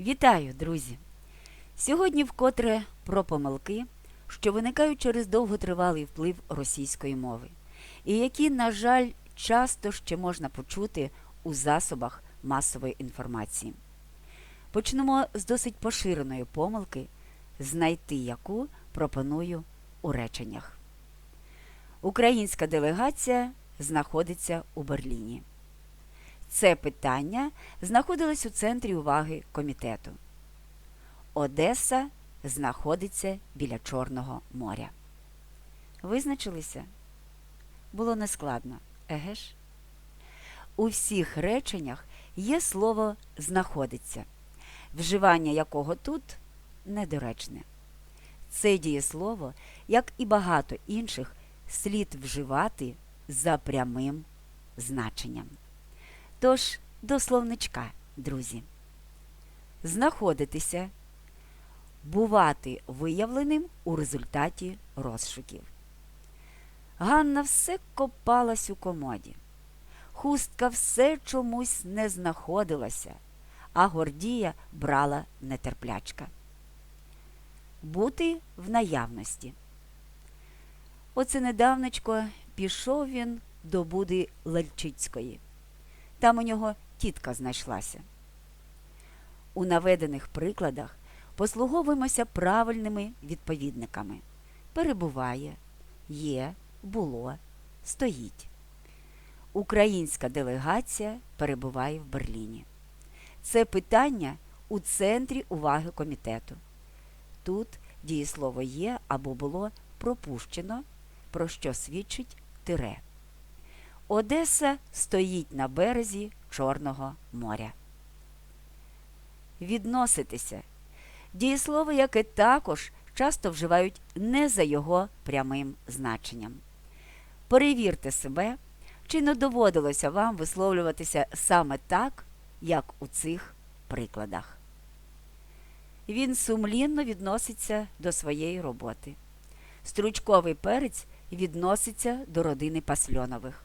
Вітаю, друзі! Сьогодні вкотре про помилки, що виникають через довготривалий вплив російської мови, і які, на жаль, часто ще можна почути у засобах масової інформації. Почнемо з досить поширеної помилки, знайти яку пропоную у реченнях. Українська делегація знаходиться у Берліні. Це питання знаходилось у центрі уваги комітету. Одеса знаходиться біля Чорного моря. Визначилися? Було нескладно, еге ж? У всіх реченнях є слово знаходиться, вживання якого тут недоречне. Це дієслово, як і багато інших, слід вживати за прямим значенням. Тож, до словничка, друзі. Знаходитися, бувати виявленим у результаті розшуків. Ганна все копалась у комоді. Хустка все чомусь не знаходилася, а Гордія брала нетерплячка. Бути в наявності. Оце недавнечко пішов він до Буди Лельчицької. Там у нього тітка знайшлася. У наведених прикладах послуговуємося правильними відповідниками. Перебуває, є, було, стоїть. Українська делегація перебуває в Берліні. Це питання у центрі уваги комітету. Тут дієслово є або було пропущено, про що свідчить тире. Одеса стоїть на березі Чорного моря. Відноситися. Дієслово, яке також часто вживають не за його прямим значенням. Перевірте себе, чи не доводилося вам висловлюватися саме так, як у цих прикладах. Він сумлінно відноситься до своєї роботи. Стручковий перець відноситься до родини Пасльонових.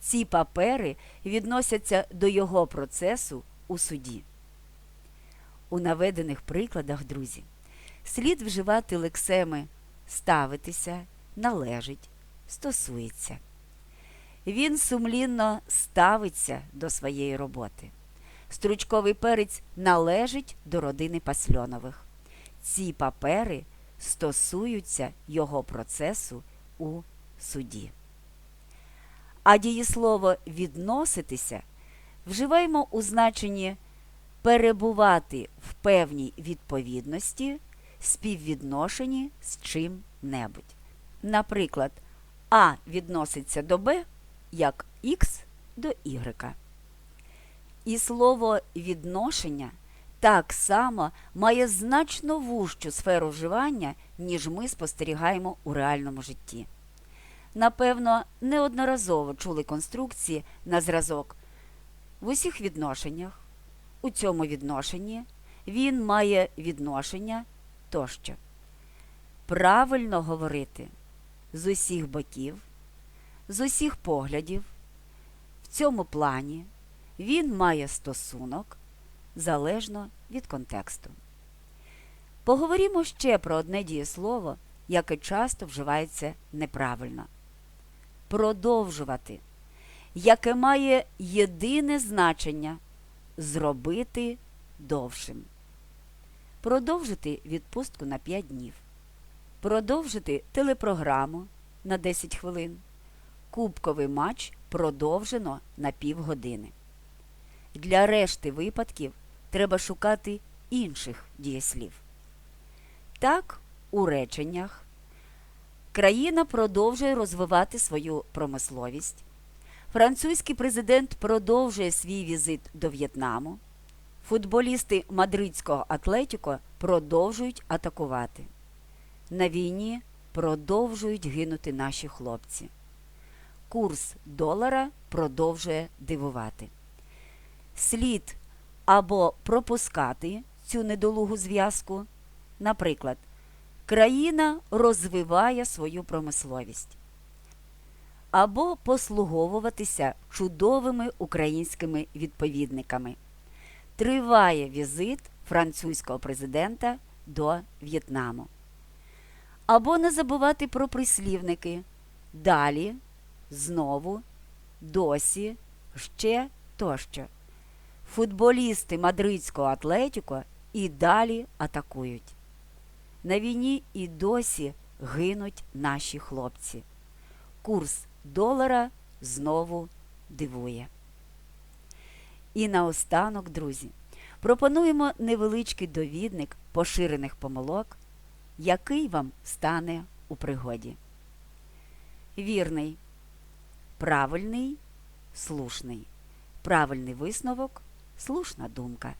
Ці папери відносяться до його процесу у суді. У наведених прикладах, друзі, слід вживати лексеми ставитися, належить, стосується. Він сумлінно ставиться до своєї роботи. Стручковий перець належить до родини Пасльонових. Ці папери стосуються його процесу у суді. А дієслово відноситися вживаємо у значенні перебувати в певній відповідності, співвідношенні з чим-небудь. Наприклад, А відноситься до Б як Х до Y. І слово відношення так само має значно вужчу сферу вживання, ніж ми спостерігаємо у реальному житті. Напевно, неодноразово чули конструкції на зразок. В усіх відношеннях, у цьому відношенні він має відношення тощо. Правильно говорити з усіх боків, з усіх поглядів, в цьому плані він має стосунок залежно від контексту. Поговоримо ще про одне дієслово, яке часто вживається неправильно. Продовжувати, яке має єдине значення зробити довшим. Продовжити відпустку на 5 днів. Продовжити телепрограму на 10 хвилин. Кубковий матч продовжено на півгодини. Для решти випадків треба шукати інших дієслів. Так, у реченнях країна продовжує розвивати свою промисловість. Французький президент продовжує свій візит до В'єтнаму. Футболісти мадридського Атлетіко продовжують атакувати. На війні продовжують гинути наші хлопці. Курс долара продовжує дивувати. Слід або пропускати цю недолугу зв'язку. Наприклад, країна розвиває свою промисловість. Або послуговуватися чудовими українськими відповідниками. Триває візит французького президента до В'єтнаму. Або не забувати про прислівники далі, знову, досі, ще тощо. Футболісти мадридського Атлетіко і далі атакують. На війні і досі гинуть наші хлопці. Курс долара знову дивує. І наостанок, друзі, пропонуємо невеличкий довідник поширених помилок, який вам стане у пригоді. Вірний, правильний, слушний. Правильний висновок слушна думка.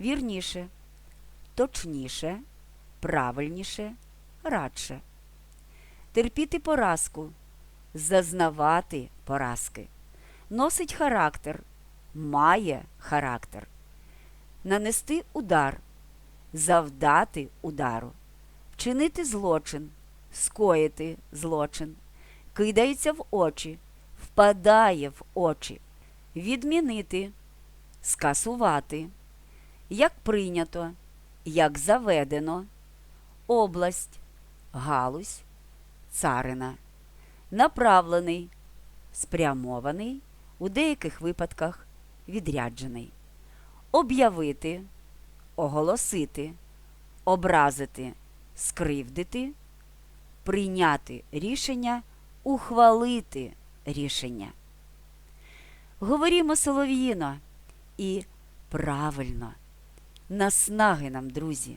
Вірніше, точніше, правильніше, радше. Терпіти поразку, зазнавати поразки. Носить характер, має характер. Нанести удар, завдати удару, вчинити злочин, скоїти злочин, кидається в очі, впадає в очі, відмінити, скасувати, як прийнято, як заведено, область, галузь, царина, направлений, спрямований, у деяких випадках відряджений, об'явити, оголосити, образити, скривдити, прийняти рішення, ухвалити рішення. Говорімо солов'їно і правильно, наснаги нам, друзі,